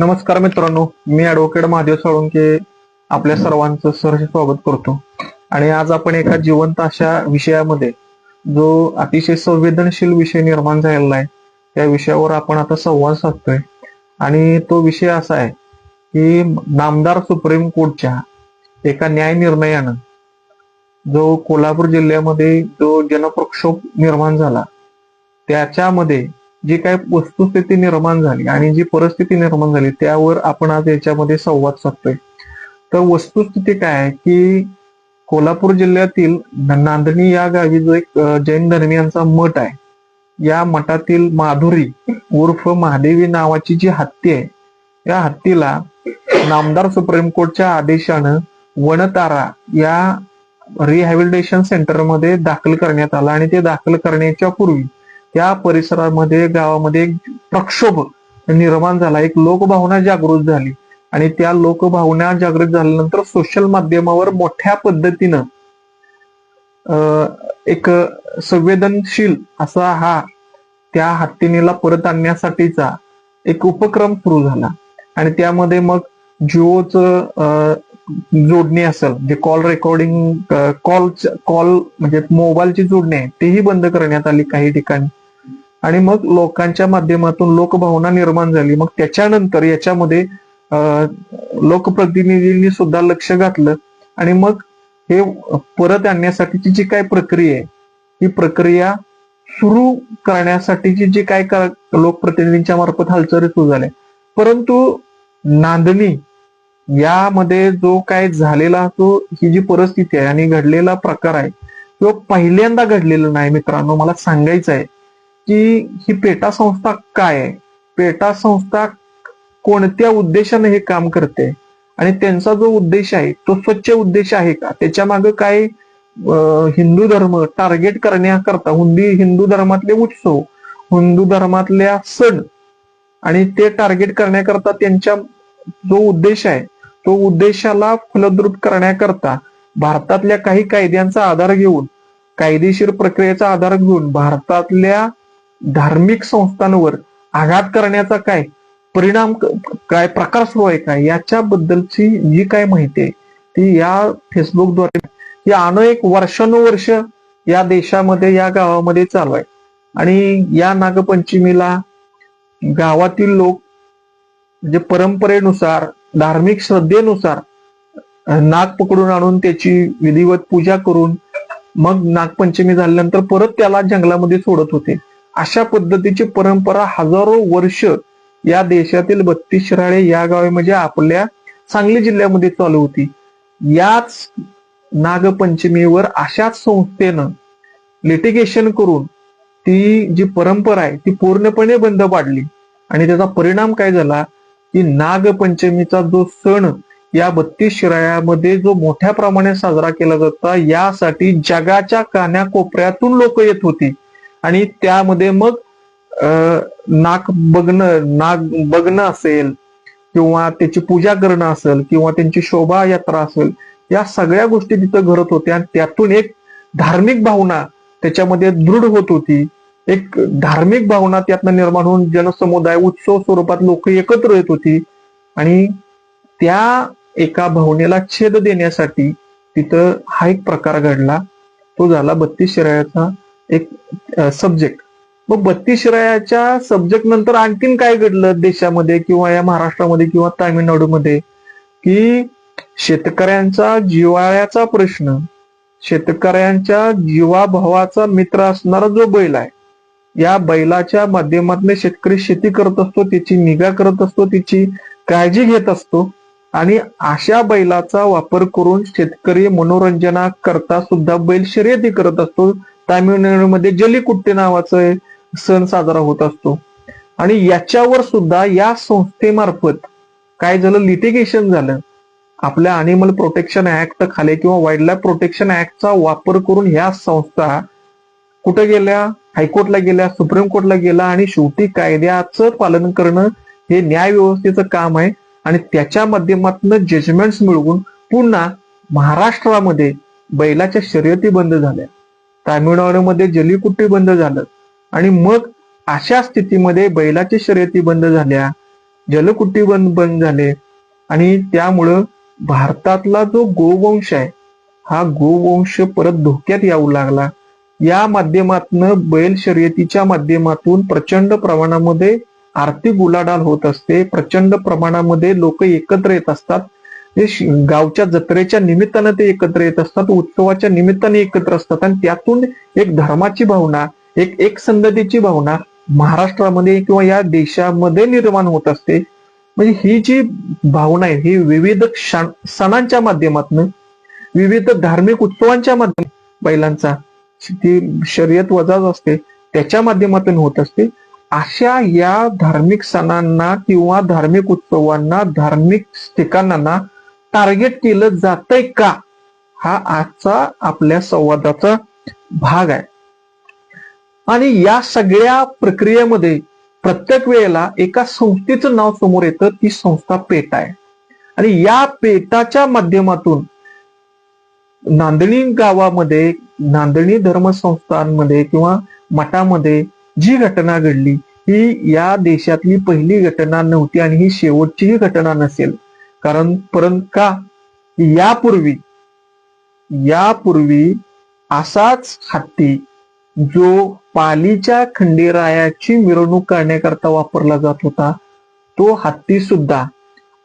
नमस्कार मित्रांनो मी ऍडव्होकेट महादेव साळुंके आपल्या सर्वांचं सहर्ष स्वागत करतो. आणि आज आपण एका जिवंत अशा विषयामध्ये जो अतिशय संवेदनशील विषय निर्माण झालेला आहे त्या विषयावर आपण आता संवाद साधतोय. आणि तो विषय असा आहे की नामदार सुप्रीम कोर्टच्या एका न्याय निर्णयानं जो कोल्हापूर जिल्ह्यामध्ये जो जनप्रक्षोभ निर्माण झाला त्याच्यामध्ये जी काय वस्तुस्थिती निर्माण झाली आणि जी परिस्थिती निर्माण झाली त्यावर आपण आज याच्यामध्ये संवाद साधतोय. तर वस्तुस्थिती काय आहे की कोल्हापूर जिल्ह्यातील नांदणी या गावी जो एक जैन धर्मियांचा मठ आहे या मठातील माधुरी उर्फ महादेवी नावाची जी हत्ती आहे या हत्तीला नामदार सुप्रीम कोर्टच्या आदेशानं वनतारा या रिहॅबिलिटेशन सेंटरमध्ये दाखल करण्यात आला आणि ते दाखल करण्याच्या पूर्वी त्या परिसरामध्ये गावामध्ये एक प्रक्षोभ निर्माण झाला. एक लोकभावना जागृत झाली. आणि त्या लोकभावना जागृत झाल्यानंतर सोशल माध्यमावर मोठ्या पद्धतीनं अं, एक संवेदनशील असा हा त्या हत्तीनीला परत आणण्यासाठीचा एक उपक्रम सुरू झाला. आणि त्यामध्ये मग जिओचं जोडणी असेल जे कॉल रेकॉर्डिंग कॉल कॉल म्हणजे मोबाईलची जोडणी आहे तेही बंद करण्यात आली काही ठिकाणी. आणि मग लोकांच्या माध्यमातून लोकभावना निर्माण झाली. मग त्याच्यानंतर याच्यामध्ये लोकप्रतिनिधींनी सुद्धा लक्ष घातलं. आणि मग हे परत आणण्यासाठीची जी काय प्रक्रिया आहे ही प्रक्रिया सुरू करण्यासाठीची जी काय लोकप्रतिनिधींच्या मार्फत हालचाली सुरू झाल्या. परंतु नांदणी यामध्ये जो काय झालेला तो ही जी परिस्थिती आहे आणि घडलेला प्रकार आहे तो पहिल्यांदा घडलेला नाही मित्रांनो. मला सांगायचं आहे की ही पेटा संस्था काय आहे? पेटा संस्था कोणत्या उद्देशाने हे काम करते? आणि त्यांचा जो उद्देश आहे तो स्वच्छ उद्देश आहे का? त्याच्यामागे काय हिंदू धर्म टार्गेट करण्याकरता हुंदी हिंदू धर्मातले उत्सव हिंदू धर्मातल्या सण आणि ते टार्गेट करण्याकरता त्यांच्या जो उद्देश आहे तो उद्देशाला फलद्रुप करण्याकरता भारतातल्या काही कायद्यांचा आधार घेऊन कायदेशीर प्रक्रियेचा आधार घेऊन भारतातल्या धार्मिक संस्थांवर आघात करण्याचा काय परिणाम काय प्रकार सुरू आहे काय याच्याबद्दलची जी काय माहिती आहे ती या फेसबुकद्वारे ही अनेक वर्षानुवर्ष या देशामध्ये या गावामध्ये चालू आहे. आणि या नागपंचमीला गावातील लोक म्हणजे परंपरेनुसार धार्मिक श्रद्धेनुसार नाग पकडून आणून त्याची विधिवत पूजा करून मग नागपंचमी झाल्यानंतर परत त्याला जंगलामध्ये सोडत होते. अशा पद्धतीची परंपरा हजारो वर्ष या देशातील बत्तीस शिराळे या गावी म्हणजे आपल्या सांगली जिल्ह्यामध्ये चालू होती. याच नागपंचमीवर अशाच संस्थेनं लिटिगेशन करून ती जी परंपरा आहे ती पूर्णपणे बंद पाडली. आणि त्याचा परिणाम काय झाला? की नागपंचमीचा जो सण या बत्तीस शिराळ्यामध्ये जो मोठ्या प्रमाणात साजरा केला जाता यासाठी जगाच्या कान्याकोपऱ्यातून लोक येत होती. आणि त्यामध्ये मग अं, बघणं नाक बघणं असेल किंवा त्याची पूजा करणं असेल किंवा त्यांची शोभा यात्रा असेल या सगळ्या गोष्टी तिथं घडत होत्या आणि त्यातून एक धार्मिक भावना त्याच्यामध्ये दृढ होत होती. एक धार्मिक भावना त्यातनं निर्माण होऊन जनसमुदाय उत्सव स्वरूपात लोक एकत्र येत होती आणि त्या एका भावनेला छेद देण्यासाठी तिथं हा एक प्रकार घडला. तो झाला बत्तीस शिरायाचा एक सब्जेक्ट मग बत्तीस शिरायाच्या सब्जेक्ट नंतर आणखीन काय घडलं देशामध्ये किंवा या महाराष्ट्रामध्ये किंवा तामिळनाडूमध्ये? की शेतकऱ्यांचा जिवाळ्याचा प्रश्न शेतकऱ्यांच्या जीवाभावाचा मित्र असणारा जो बैल आहे या बैलाच्या माध्यमातून शेतकरी शेती करत असतो त्याची निगा करत असतो तिची काळजी घेत असतो आणि अशा बैलाचा वापर करून शेतकरी मनोरंजना करता सुद्धा बैल शर्यती करत असतो तामिळनाडूमध्ये जल्लीकुट्टे नावाचा सण साजरा होत असतो. आणि याच्यावर सुद्धा या संस्थेमार्फत काय झालं? लिटिगेशन झालं. आपल्या अॅनिमल प्रोटेक्शन ऍक्ट खाली किंवा वाईल्ड लाईफ प्रोटेक्शन ऍक्टचा वापर करून ह्या संस्था कुठे गेल्या? हायकोर्टला गेल्या सुप्रीम कोर्टला गेला आणि शेवटी कायद्याचं पालन करणं हे न्याय व्यवस्थेचं काम आहे. आणि त्याच्या माध्यमातून जजमेंट्स मिळवून पुन्हा महाराष्ट्रामध्ये बैलाच्या शर्यती बंद झाल्या. तामिळनाडूमध्ये जलीकुट्टी बंद झालं. आणि मग अशा स्थितीमध्ये बैलाची शर्यती बंद झाल्या जलकुट्टी बंद बंद झाले. आणि त्यामुळं भारतातला जो गोवंश आहे हा गोवंश परत धोक्यात येऊ लागला. या माध्यमातून बैल शर्यतीच्या माध्यमातून प्रचंड प्रमाणामध्ये आर्थिक उलाढाल होत असते. प्रचंड प्रमाणामध्ये लोक एकत्र येत असतात. गावच्या जत्रेच्या निमित्तानं ते एकत्र येत असतात उत्सवाच्या निमित्ताने एकत्र असतात. आणि त्यातून एक धर्माची भावना एक एक संगतीची भावना महाराष्ट्रामध्ये किंवा या देशामध्ये निर्माण होत असते. म्हणजे ही जी भावना आहे ही विविध क्षण- सणांच्या माध्यमातून विविध धार्मिक उत्सवांच्या माध्यमात बैलांचा ती शर्यत वजाच असते त्याच्या माध्यमातून होत असते. अशा या धार्मिक सणांना किंवा धार्मिक उत्सवांना धार्मिक ठिकाणांना टार्गेट केलं जातंय का? हा आजचा आपल्या संवादाचा भाग आहे. आणि या सगळ्या प्रक्रियेमध्ये प्रत्येक वेळेला एका संस्थेचं नाव समोर येतं ती संस्था पेटा आहे. आणि या पेटाच्या माध्यमातून नांदणी गावामध्ये नांदणी धर्मसंस्थांमध्ये किंवा मठामध्ये जी घटना घडली ही या देशातली पहिली घटना नव्हती आणि ही शेवटचीही घटना नसेल. कारण परंतु का? यापूर्वी यापूर्वी असाच हत्ती जो पालीच्या खंडेरायाची मिरवणूक करण्याकरता वापरला जात होता तो हत्ती सुद्धा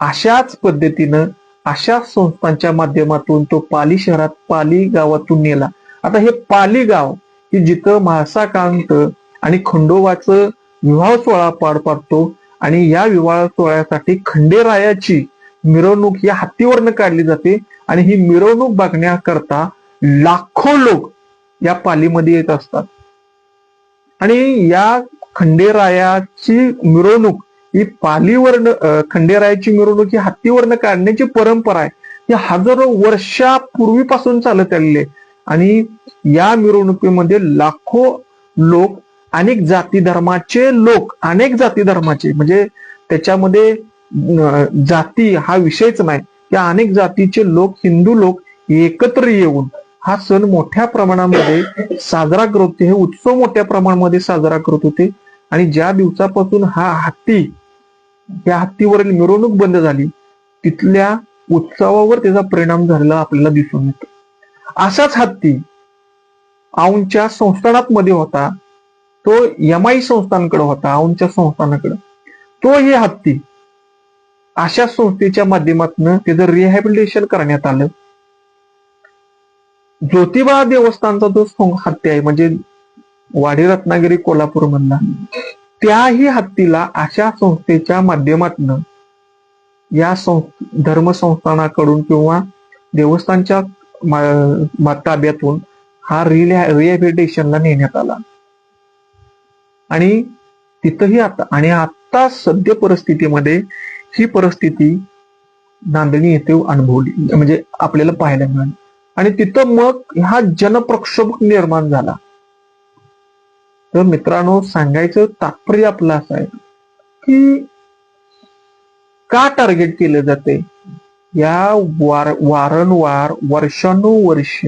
अशाच पद्धतीनं अशा संस्थांच्या माध्यमातून तो पाली शहरात पाली गावातून नेला. आता हे पाली गाव की जिथं महासाकांत आणि खंडोबाचं विवाह सोहळा पार पाडतो आणि या विवाह सोहळ्यासाठी खंडेरायाची मिरवणूक या हत्तीवरनं काढली जाते आणि ही मिरवणूक बघण्याकरता लाखो लोक या पालीमध्ये येत असतात. आणि या खंडेरायाची मिरवणूक ही पालीवरनं खंडेरायाची मिरवणूक ही हत्तीवरनं काढण्याची परंपरा आहे. ही हजारो वर्षापूर्वीपासून चालत आलेली आहे. आणि या मिरवणुकीमध्ये लाखो लोक अनेक जाती धर्माचे लोक अनेक जाती धर्माचे म्हणजे त्याच्यामध्ये जाती हा विषयच नाही. या अनेक जातीचे लोक हिंदू लोक एकत्र येऊन हा सण मोठ्या प्रमाणामध्ये साजरा करत होते. हे उत्सव मोठ्या प्रमाणामध्ये साजरा करत होते. आणि ज्या दिवसापासून हा हत्ती या हत्तीवरील मिरवणूक बंद झाली तिथल्या उत्सवावर त्याचा परिणाम झालेला आपल्याला दिसून येतो. असाच हत्ती औंच्या संस्थानात मध्ये होता. तो यमाई संस्थानकडे होता औंच्या संस्थानाकडे. तो हे हत्ती अशा संस्थेच्या माध्यमातून त्याचं रिहॅबिलिटेशन करण्यात आलं. ज्योतिबा देवस्थानचा जो हत्ती आहे म्हणजे वाडी रत्नागिरी कोल्हापूर मधला त्याही हत्तीला अशा संस्थेच्या माध्यमातून या धर्मसंस्थानाकडून किंवा देवस्थानच्या ताब्यातून हा रिहॅबिलिटेशनला नेण्यात आला. आणि तिथंही आता आणि आता सद्य परिस्थितीमध्ये ही परिस्थिती नांदणी येथे अनुभवली. म्हणजे आपल्याला पाहायला मिळाली. आणि तिथं मग हा जनप्रक्षोभ निर्माण झाला. तर मित्रांनो सांगायचं तात्पर्य आपलं असं आहे की का टार्गेट केलं जाते? या वार वारंवार वर्षानुवर्ष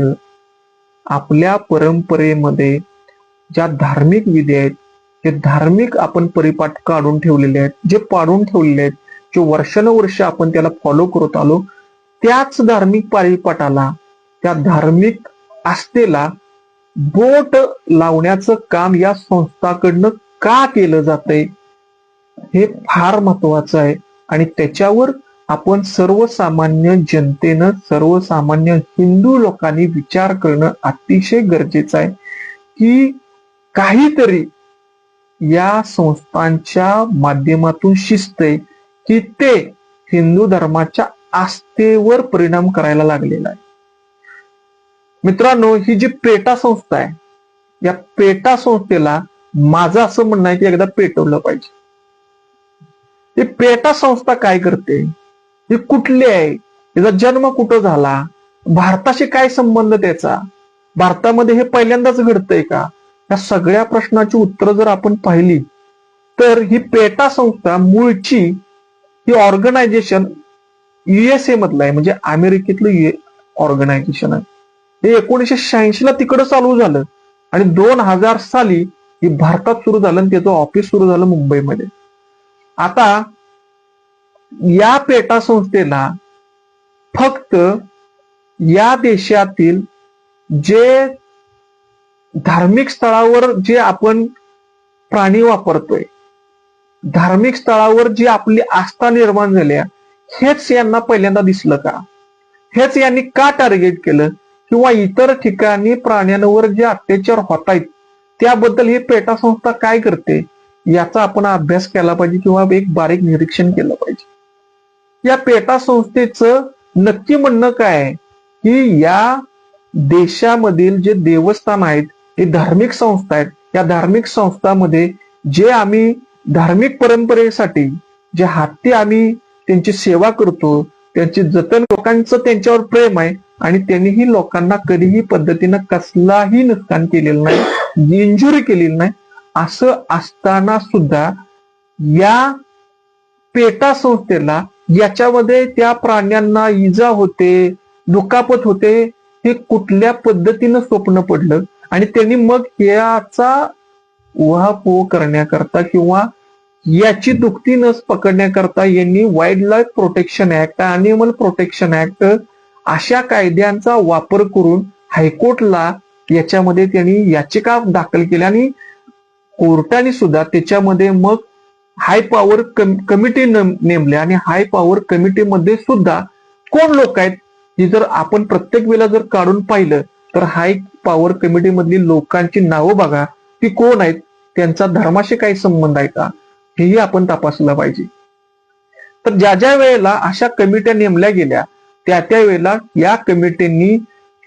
आपल्या परंपरेमध्ये ज्या धार्मिक विधी आहेत जे धार्मिक आपण परिपाठ काढून ठेवलेले आहेत जे पाडून ठेवलेले आहेत जे वर्षानुवर्ष आपण त्याला फॉलो करत आलो त्याच धार्मिक परिपाठाला त्या धार्मिक आस्थेला बोट लावण्याचं काम या संस्थाकडनं का केलं जातंय हे फार महत्वाचं आहे. आणि त्याच्यावर आपण सर्वसामान्य जनतेनं सर्वसामान्य हिंदू लोकांनी विचार करणं अतिशय गरजेचं आहे की काहीतरी या संस्थांच्या माध्यमातून शिस्त आहे. की ते हिंदू धर्माच्या आस्थेवर परिणाम करायला लागलेला आहे. मित्रांनो ही जी पेटा संस्था आहे या पेटा संस्थेला माझं असं म्हणणं आहे की एकदा पेटवलं पाहिजे. ही पेटा संस्था काय करते? ही कुठली आहे? तिचा जन्म कुठं झाला? भारताशी काय संबंध त्याचा? भारतामध्ये हे पहिल्यांदाच घडतंय का? या सगळ्या प्रश्नाची उत्तरं जर आपण पाहिली तर ही पेटा संस्था मूळची ही ऑर्गनायझेशन युएसए मधलं आहे म्हणजे अमेरिकेतलं ऑर्गनायझेशन आहे. हे एकोणीशे शहाऐंशी ला तिकडं चालू झालं आणि दोन हजार साली हे भारतात सुरू झालं आणि त्याचं ऑफिस सुरू झालं मुंबईमध्ये. आता या पेटा संस्थेला फक्त या देशातील जे धार्मिक स्थळावर जे आपण प्राणी वापरतोय धार्मिक स्थळावर जी आपली आस्था निर्माण झाल्या हेच यांना पहिल्यांदा दिसलं का? हेच यांनी का टार्गेट केलं? किंवा इतर ठिकाणी प्राण्यांवर जे अत्याचार होत आहेत त्याबद्दल ही पेटा संस्था काय करते? याचा आपण अभ्यास केला पाहिजे किंवा एक बारीक निरीक्षण केलं पाहिजे. या पेटा संस्थेचं नक्की म्हणणं काय आहे? की या देशामधील जे देवस्थान आहेत हे धार्मिक संस्था आहेत या धार्मिक संस्थांमध्ये जे आम्ही धार्मिक परंपरेसाठी जे हत्ती आम्ही त्यांची सेवा करतो त्यांची जतन लोकांचं त्यांच्यावर प्रेम आहे आणि त्यांनीही लोकांना कधीही पद्धतीनं कसलाही नुकसान केलेलं नाही इंजुरी केलेली नाही असं असताना सुद्धा या पेटा संस्थेला याच्यामध्ये त्या प्राण्यांना इजा होते दुखापत होते हे कुठल्या पद्धतीनं स्वप्न पडलं? आणि त्यांनी मग याचा उहापोह करण्याकरता किंवा याची दुखती नस पकडण्याकरता यांनी wildlife protection act animal protection act अशा कायद्यांचा वापर करून हायकोर्टला याच्यामध्ये त्यांनी याचिका दाखल केल्या आणि कोर्टाने सुद्धा त्याच्यामध्ये मग हाय पॉवर कमिटी नेमल्या आणि हाय पॉवर कमिटीमध्ये सुद्धा कोण लोक आहेत हे जर आपण प्रत्येक वेळेला जर काढून पाहिलं तर हाय पॉवर कमिटी मधली लोकांची नावं बघा ती कोण आहेत? त्यांचा धर्माशी काही संबंध आहे का? हेही आपण तपासलं पाहिजे. तर ज्या ज्या वेळेला अशा कमिट्या नेमल्या गेल्या त्या त्या वेळेला या कमिटींनी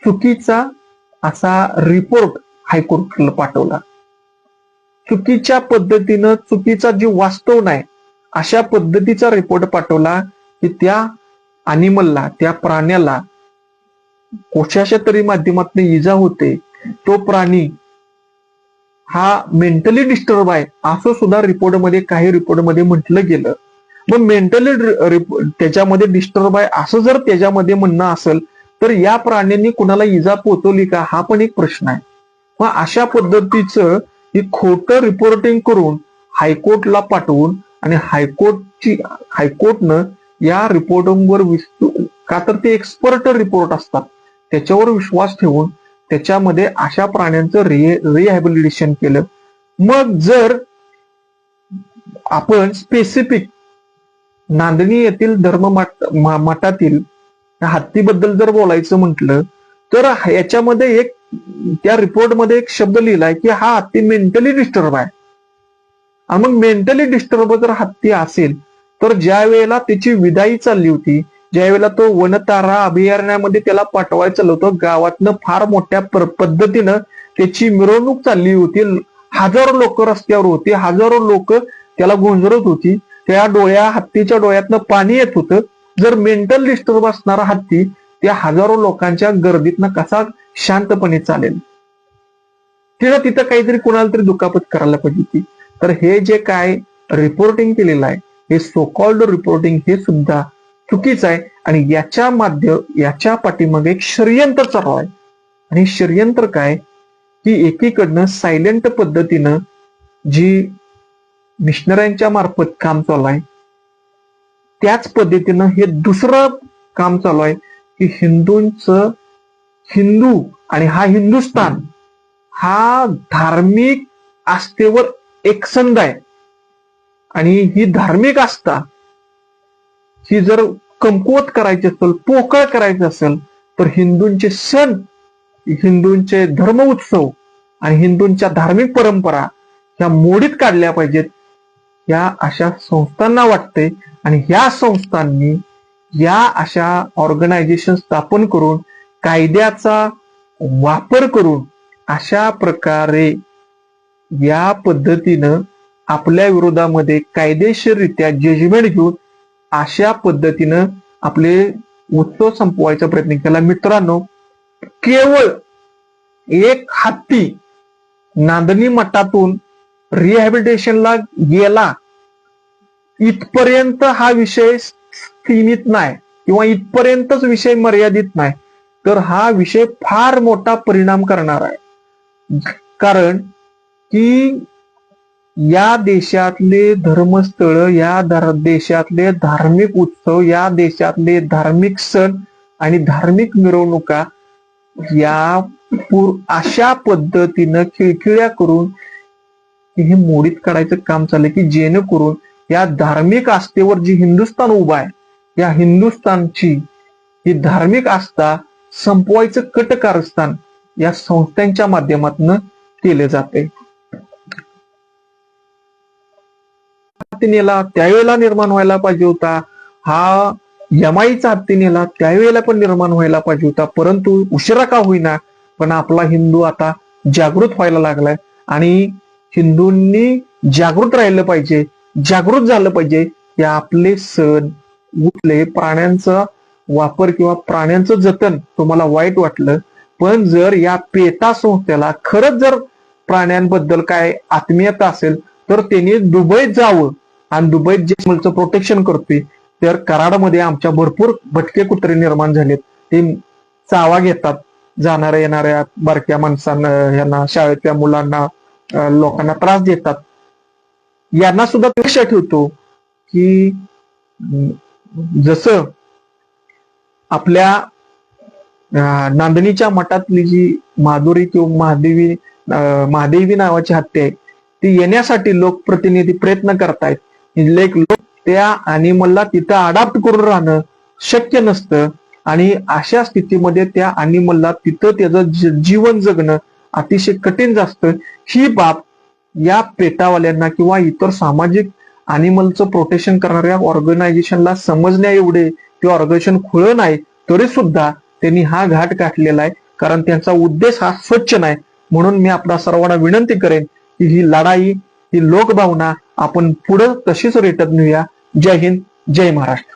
चुकीचा असा रिपोर्ट हायकोर्टला पाठवला. चुकीच्या पद्धतीनं चुकीचा जे वास्तव नाही अशा पद्धतीचा रिपोर्ट पाठवला की त्या अनिमलला त्या प्राण्याला कोशाच्या तरी माध्यमातून इजा होते तो प्राणी हा मेंटली डिस्टर्ब आहे. असं सुद्धा रिपोर्टमध्ये काही रिपोर्टमध्ये म्हटलं गेलं. मग मेंटली त्याच्यामध्ये डिस्टर्ब आहे असं जर त्याच्यामध्ये म्हणणं असेल तर या प्राण्यांनी कुणाला इजा पोचवली का? हा पण एक प्रश्न आहे. मग अशा पद्धतीचं ही खोटं रिपोर्टिंग करून हायकोर्टला पाठवून आणि हायकोर्टची हायकोर्टनं या रिपोर्टिंगवर का तर ते एक्सपर्ट रिपोर्ट असतात. त्याच्यावर विश्वास ठेवून त्याच्यामध्ये अशा प्राण्यांचं रि रिहॅबिलिटेशन केलं. मग जर आपण स्पेसिफिक नांदणी येथील धर्म मठातील हत्तीबद्दल जर बोलायचं म्हटलं तर याच्यामध्ये एक त्या रिपोर्टमध्ये एक शब्द लिहिलाय की हा हत्ती मेंटली डिस्टर्ब आहे. आणि मग मेंटली डिस्टर्ब जर हत्ती असेल तर ज्या वेळेला त्याची विदाई चालली होती ज्यावेळेला तो वनतारा अभयारण्यामध्ये त्याला पाठवायचं होतं गावातनं फार मोठ्या पद्धतीनं त्याची मिरवणूक चालली होती. हजारो लोक रस्त्यावर होती हजारो लोक त्याला गोंजरत होती. त्या डोळ्या हत्तीच्या डोळ्यातनं पाणी येत होतं. जर मेंटल डिस्टर्ब असणारा हत्ती त्या हजारो लोकांच्या गर्दीतनं कसा शांतपणे चालेल? तिथं तिथं काहीतरी कुणाला तरी दुखापत करायला पाहिजे ती तर हे जे काय रिपोर्टिंग केलेलं आहे हे सोकॉल्ड रिपोर्टिंग हे सुद्धा चुकीचं आहे. आणि याच्या माध्यम याच्या पाठीमागे एक षडयंत्र चालू आहे. आणि षडयंत्र काय? की एकीकडनं सायलेंट पद्धतीनं जी मिशनऱ्यांच्या मार्फत काम चालू आहे त्याच पद्धतीनं हे दुसरं काम चालू आहे की हिंदूंचं हिंदू आणि हा हिंदुस्थान हा धार्मिक आस्थेवर एकसंध आहे. आणि ही धार्मिक आस्था ही जर कमकुवत करायची असेल पोकळ करायचं असेल तर हिंदूंचे सण हिंदूंचे धर्म उत्सव आणि हिंदूंच्या धार्मिक परंपरा ह्या मोडीत काढल्या पाहिजेत. या अशा संस्थांना वाटते आणि ह्या संस्थांनी या अशा ऑर्गनायझेशन स्थापन करून कायद्याचा वापर करून अशा प्रकारे या पद्धतीनं आपल्या विरोधामध्ये कायदेशीररित्या जजमेंट घेऊन अशा पद्धतीनं आपले उत्सव संपवायचा प्रयत्न केला. मित्रांनो केवळ एक हत्ती नांदणी मठातून रिहॅबिलिटेशनला गेला इथपर्यंत हा विषय सीमित नाही किंवा इथपर्यंतच विषय मर्यादित नाही तर हा विषय फार मोठा परिणाम करणार आहे. कारण की या देशातले धर्मस्थळ या देशातले धार्मिक उत्सव या देशातले धार्मिक सण आणि धार्मिक मिरवणुका या पूर अशा पद्धतीनं खिळखिळ्या करून हे मोडीत काढायचं काम चाललंय की जेणेकरून या धार्मिक आस्थेवर जी हिंदुस्थान उभा आहे या हिंदुस्थानची ही धार्मिक आस्था संपवायचं कटकारस्थान या संस्थांच्या माध्यमातून केले जाते हत्तीनेला त्यावेळेला निर्माण व्हायला पाहिजे होता. हा यमाईचा हत्तीनेला त्यावेळेला पण निर्माण व्हायला पाहिजे होता. परंतु उशिरा का होईना पण आपला हिंदू आता जागृत व्हायला लागलाय. आणि हिंदूंनी जागृत राहिलं पाहिजे जागृत झालं पाहिजे की आपले सण उठले प्राण्यांचा वापर किंवा प्राण्यांचं जतन तुम्हाला वाईट वाटलं पण जर या पेटा संस्थेला खरंच जर प्राण्यांबद्दल काय आत्मीयता असेल तर त्यांनी दुबईत जावं. आणि दुबईत जे मुलचं प्रोटेक्शन करतोय तर कराडमध्ये आमच्या भरपूर भटके कुत्रे निर्माण झालेत. ते चावा घेतात जाणाऱ्या येणाऱ्या बारक्या माणसांना यांना शाळेतल्या मुलांना लोकांना त्रास देतात. यांना सुद्धा लक्ष ठेवतो की जसं आपल्या नांदणीच्या मठातली जी माधुरी किंवा महादेवी महादेवी नावाची हत्या आहे ती येण्यासाठी लोकप्रतिनिधी प्रयत्न करतायत. लेख लोक त्या अॅनिमलला तिथं अडॉप्ट करून राहणं शक्य नसतं. आणि अशा स्थितीमध्ये त्या अॅनिमलला तिथं त्याचं जीवन जगणं अतिशय कठीण जास्त ही बाब या पेटावाल्यांना किंवा इतर सामाजिक अॅनिमलचं प्रोटेक्शन करणाऱ्या ऑर्गनायझेशनला समजण्या एवढे ते ऑर्गनायझेशन खुळं नाही तरी सुद्धा त्यांनी हा घाट गाठलेला आहे. कारण त्यांचा उद्देश हा स्वच्छ नाही. म्हणून मी आपल्या सर्वांना विनंती करेन की ही लढाई ही लोकभावना आपण पुढं तशीच रेटत नेऊया जय हिंद जय महाराष्ट्र.